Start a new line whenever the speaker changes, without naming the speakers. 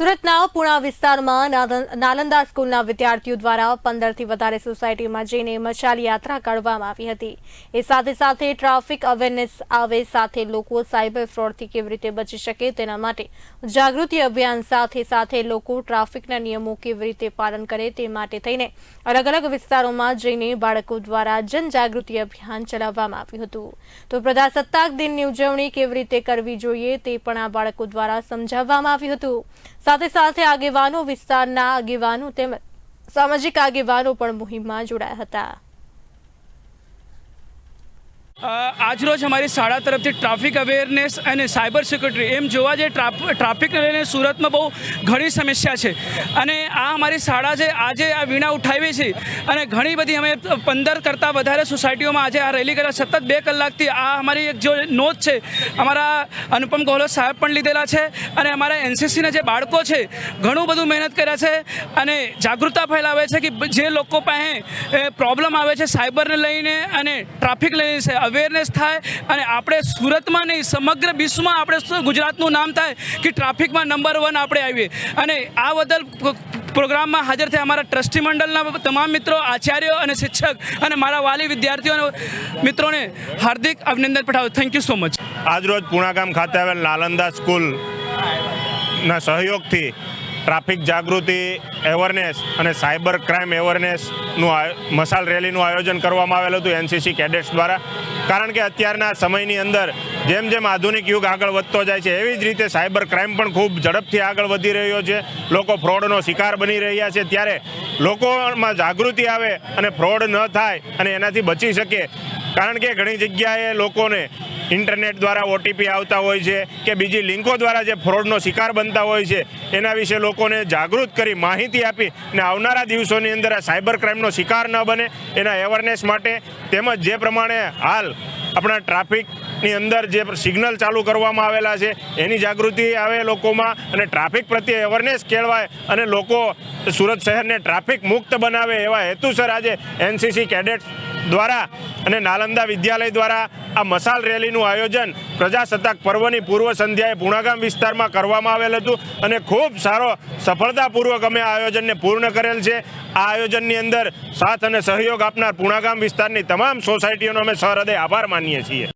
સુરતના પુણા વિસ્તારમાં નાલંદા સ્કૂલના વિદ્યાર્થીઓ દ્વારા પંદરથી વધારે સોસાયટીમાં જઈને મશાલ યાત્રા કાઢવામાં આવી હતી. એ સાથે સાથે ટ્રાફિક અવેરનેસ આવે સાથે લોકો સાયબર ફ્રોડથી કેવી રીતે બચી શકે તેના માટે જાગૃતિ અભિયાન સાથે સાથે લોકો ટ્રાફિકના નિયમો કેવી રીતે પાલન કરે તે માટે થઈને અલગ અલગ વિસ્તારોમાં જઈને બાળકો દ્વારા જનજાગૃતિ અભિયાન ચલાવવામાં આવ્યું હતું. તો પ્રજાસત્તાક દિનની ઉજવણી કેવી રીતે કરવી જોઈએ તે પણ આ બાળકો દ્વારા સમજાવવામાં આવ્યું હતું. સાથે સાથે આગેવાનો વિસ્તારના આગેવાનો તેમજ સામાજિક આગેવાનો પણ મુહિમમાં જોડાયા હતા.
આજરોજ અમારી શાળા તરફથી ટ્રાફિક અવેરનેસ અને સાયબર સિક્યુરિટી એમ જોવા જઈએ ટ્રાફ ટ્રાફિકને લઈને સુરતમાં બહુ ઘણી સમસ્યા છે. અને આ અમારી શાળા છે, આજે આ વીણા ઉઠાવી છે. અને ઘણી બધી અમે પંદર કરતાં વધારે સોસાયટીઓમાં આજે આ રેલી કર્યા. સતત બે કલાકથી આ અમારી એક જો નોંધ છે, અમારા અનુપમ ગોહલોત સાહેબ પણ લીધેલા છે અને અમારા એનસીસીના જે બાળકો છે, ઘણું બધું મહેનત કર્યા છે અને જાગૃતતા ફેલાવે છે કે જે લોકો પાસે પ્રોબ્લેમ આવે છે સાયબરને લઈને અને ટ્રાફિક લઈને અવેરનેસ થાય અને આપણે સુરતમાં નહીં, સમગ્ર વિશ્વમાં આપણે ગુજરાતનું નામ થાય કે ટ્રાફિકમાં નંબર વન આપણે આવીએ. અને આ બદલ પ્રોગ્રામમાં હાજર થયા અમારા ટ્રસ્ટી મંડળના તમામ મિત્રો, આચાર્યો અને શિક્ષક અને મારા વાલી વિદ્યાર્થીઓ મિત્રોને હાર્દિક અભિનંદન પઠાવું. થેન્ક યુ સો મચ
આજરોજ પુણાગામ ખાતે આવેલ નાલંદા સ્કૂલના સહયોગથી ટ્રાફિક જાગૃતિ એવરનેસ અને સાયબર ક્રાઇમ એવરનેસનું મશાલ રેલીનું આયોજન કરવામાં આવેલું હતું એનસીસી કેડેટ્સ દ્વારા. કારણ કે અત્યારના સમયની અંદર જેમ જેમ આધુનિક યુગ આગળ વધતો જાય છે, એવી જ રીતે સાયબર ક્રાઇમ પણ ખૂબ ઝડપથી આગળ વધી રહ્યો છે. લોકો ફ્રોડનો શિકાર બની રહ્યા છે. ત્યારે લોકોમાં જાગૃતિ આવે અને ફ્રોડ ન થાય અને એનાથી બચી શકે. કારણ કે ઘણી જગ્યાએ લોકોને ઇન્ટરનેટ દ્વારા ઓટીપી આવતા હોય છે કે બીજી લિંકો દ્વારા જે ફ્રોડનો શિકાર બનતા હોય છે, એના વિશે લોકોને જાગૃત કરી માહિતી આપી ને આવનારા દિવસોની અંદર આ સાયબર ક્રાઇમનો શિકાર ન બને, એના એવરનેસ માટે તેમજ જે પ્રમાણે હાલ આપણા ટ્રાફિકની અંદર જે સિગ્નલ ચાલુ કરવામાં આવેલા છે, એની જાગૃતિ આવે લોકોમાં અને ટ્રાફિક પ્રત્યે અવેરનેસ કેળવાય અને લોકો સુરત શહેરને ટ્રાફિક મુક્ત બનાવે એવા હેતુસર આજે એનસીસી કેડેટ દ્વારા અને નાલંદા વિદ્યાલય દ્વારા આ મશાલ રેલીનું આયોજન પ્રજાસત્તાક પર્વની પૂર્વ સંધ્યાએ પૂણાગામ વિસ્તારમાં કરવામાં આવેલ હતું અને ખૂબ સારો સફળતાપૂર્વક અમે આ આયોજનને પૂર્ણ કરેલ છે. આ આયોજનની અંદર સાથ અને સહયોગ આપનાર પૂણાગામ વિસ્તારની તમામ સોસાયટીઓનો અમે સહૃદય આભાર માનીએ છીએ.